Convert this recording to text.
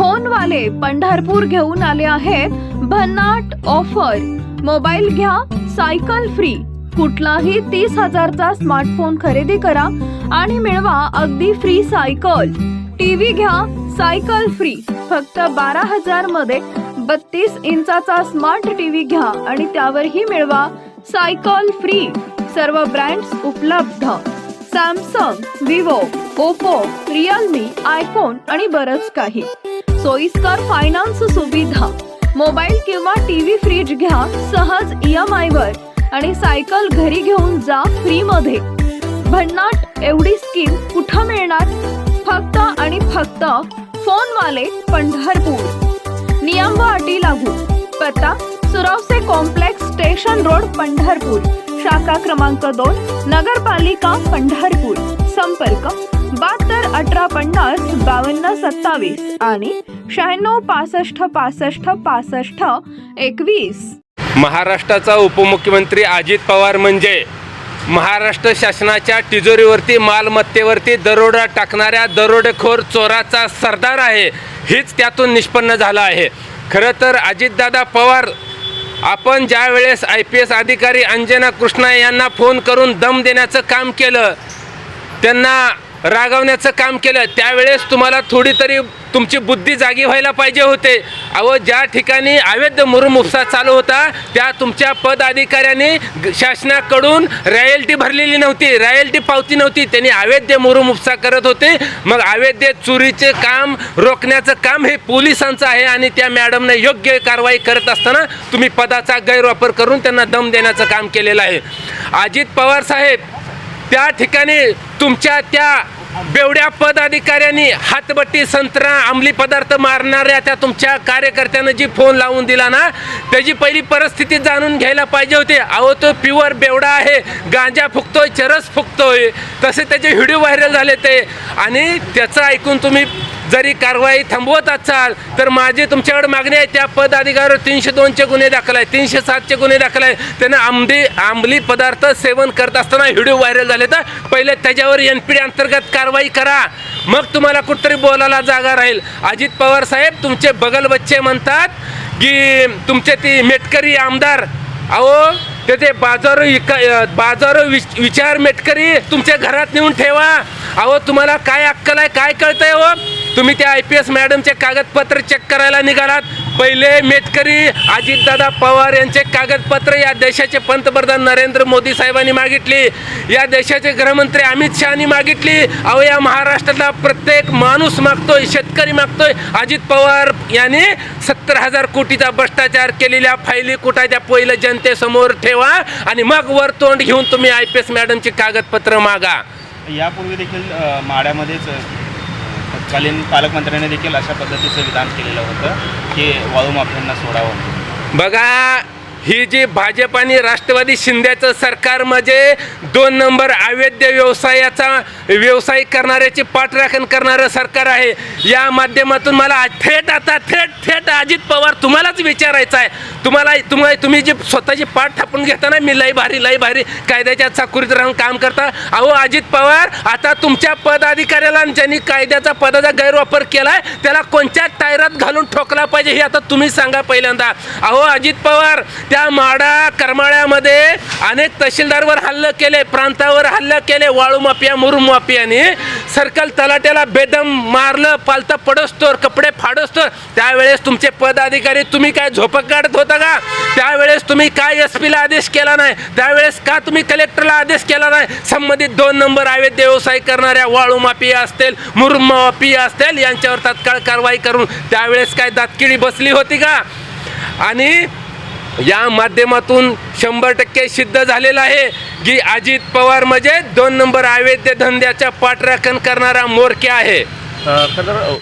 फोनवाले पंढरपूर घेऊन आले आहेत. भन्नाट ऑफर. मोबाईल घ्या सायकल फ्री. कुठलाही तीस हजारचा स्मार्टफोन खरेदी करा आणि मिळवा अगदी फ्री सायकल. टीव्ही घ्या सायकल फ्री. फक्त बारा हजारमध्ये बत्तीस इंचाचा स्मार्ट टीव्ही घ्या आणि त्यावरही मिळवा सायकल फ्री. सर्व ब्रँड्स उपलब्ध. Samsung Vivo Oppo Realme iPhone आणि बरंच काही. सोयीस्कर फायनान्स सुविधा. मोबाईल किंवा टीव्ही फ्रीज घ्या सहज ई एम वर आणि सायकल घरी घेऊन जा फ्री मध्ये. भन्नाट एवढी स्कीम कुठं मिळणार? फक्त आणि फक्त फोनवाले पंढरपूर. नियम व अटी लागू. पत्ता Surwase complex station road Pandharpur. शाखा क्रमांक दोन नगरपालिका पंढरपूर. संपर्क बहात्तर अठरा पन्नास बावन्न सत्तावीस आणि शहाण्णव पासष्ट पासष्ट पासष्ट एकवीस. महाराष्ट्राचा उपमुख्यमंत्री अजित पवार म्हणजे महाराष्ट्र शासनाच्या तिजोरीवरती मालमत्तेवरती दरोडा टाकणाऱ्या दरोडेखोर चोराचा सरदार आहे हीच त्यातून निष्पन्न झालं आहे. खरं तर अजितदादा पवार आपण ज्या वेळेस आय पी एस अधिकारी अंजना कृष्णा यांना फोन करून दम देण्याचं काम केलं त्यांना रागवण्याचं काम केलं त्यावेळेस तुम्हाला थोडी तरी तुमची बुद्धी जागी व्हायला पाहिजे होते. अहो ज्या ठिकाणी अवैध मुरुम चालू होता त्या तुमच्या पदाधिकाऱ्यांनी शासनाकडून रॉयल्टी भरलेली नव्हती रॉयल्टी पावती नव्हती. त्यांनी अवैध मुरुम करत होते. मग अवैध चोरीचे काम रोखण्याचं काम हे पोलिसांचं आहे आणि त्या मॅडमने योग्य कारवाई करत असताना तुम्ही पदाचा गैरवापर करून त्यांना दम देण्याचं काम केलेलं आहे. अजित पवार साहेब त्या ठिकाणी तुमच्या त्या बेवड्या पदाधिकाऱ्यांनी हातबट्टी संत्रा अंमली पदार्थ मारणाऱ्या त्या तुमच्या कार्यकर्त्यानं जी फोन लावून दिला ना त्याची पहिली परिस्थिती जाणून घ्यायला पाहिजे होते. अहो तो प्युअर बेवडा आहे गांजा फुकतोय चरस फुकतोय तसे त्याचे व्हिडिओ व्हायरल झाले ते. आणि त्याचं ऐकून तुम्ही जरी कारवाई थांबवत असाल तर माझी तुमच्याकडे मागणी आहे त्या पदाधिकाऱ्यावर तीनशे दोनचे गुन्हे दाखल आहे तीनशे सातचे गुन्हे दाखल आहे त्यांना आंबली आंबली पदार्थ सेवन करत असताना व्हिडिओ व्हायरल झाले तर पहिले त्याच्यावर एन पी डी अंतर्गत कारवाई करा. मग तुम्हाला कुठतरी बोलायला जागा राहील. अजित पवार साहेब तुमचे बगल बच्चे म्हणतात की तुमचे ती मेटकरी आमदार अहो ते बाजारो बाजार विक बाजार विच- विचार मेटकरी तुमच्या घरात नेऊन ठेवा. अहो तुम्हाला काय अक्कल आहे काय कळतंय हो तुम्ही त्या आय पी एस मॅडमचे कागदपत्र चेक करायला निघालात. पहिले मेटकरी अजितदादा पवार यांचे कागदपत्र या देशाचे पंतप्रधान नरेंद्र मोदी साहेबांनी मागितली. या देशाचे गृहमंत्री अमित शहानी मागितली. अहो या महाराष्ट्रातला प्रत्येक माणूस मागतोय शेतकरी मागतोय. अजित पवार यांनी सत्तर हजार कोटीचा भ्रष्टाचार केलेल्या फायली कुठं त्या पहिलं जनतेसमोर ठेवा आणि मग वर तोंड घेऊन तुम्ही आय पी एस मॅडमची कागदपत्र मागा. यापूर्वी देखील माड्यामध्येच तत्कालीन पालकमंत्र्यांनी देखील अशा पद्धतीचं विधान केलेलं होतं की वाळू माफियांना सोडावं बघा ही जी भाजप आणि राष्ट्रवादी शिंद्याचं सरकार म्हणजे दोन नंबर अवैध व्यवसायाचा व्यवसाय करणाऱ्याची पाठराखण करणारं सरकार आहे. या माध्यमातून मला थेट आता थेट थेट अजित पवार तुम्हालाच विचारायचं आहे. तुम्हाला तुम्हाला तुम्ही जी स्वतःची पाठ थापून घेताना मी लई भारी लई भारी कायद्याच्या चाकुरीत राहून काम करता. अहो अजित पवार आता तुमच्या पदाधिकाऱ्याला ज्यांनी कायद्याचा पदाचा गैरवापर केला आहे त्याला कोणत्या टायरात घालून ठोकला पाहिजे हे आता तुम्ही सांगा पहिल्यांदा. अहो अजित पवार त्या माडा करमाळ्यामध्ये अनेक तहसीलदारवर हल्ल केले प्रांतावर हल्ल केले वाळू माफिया मुरुम माफियाने. सर्कल तलाट्याला बेदम मारलं पालतं पडोस्तोर कपडे फाडोस्तोर. त्यावेळेस तुमचे पदाधिकारी तुम्ही काय झोपक काढत होता का? त्यावेळेस तुम्ही काय एस पीला आदेश केला नाही? त्यावेळेस का तुम्ही कलेक्टरला आदेश केला नाही? संबंधित दोन नंबर अवैध व्यवसाय करणाऱ्या वाळू माफिया असतील मुरुम माफिया असतील यांच्यावर तात्काळ कारवाई करून त्यावेळेस काय दातकिडी बसली होती का? आणि या माध्यमातून शंभर टक्के सिद्ध झालेलं आहे की अजित पवार म्हणजे दोन नंबर अवैध धंद्याच्या पाठराखण करणारा मोरक्या आहे. खरं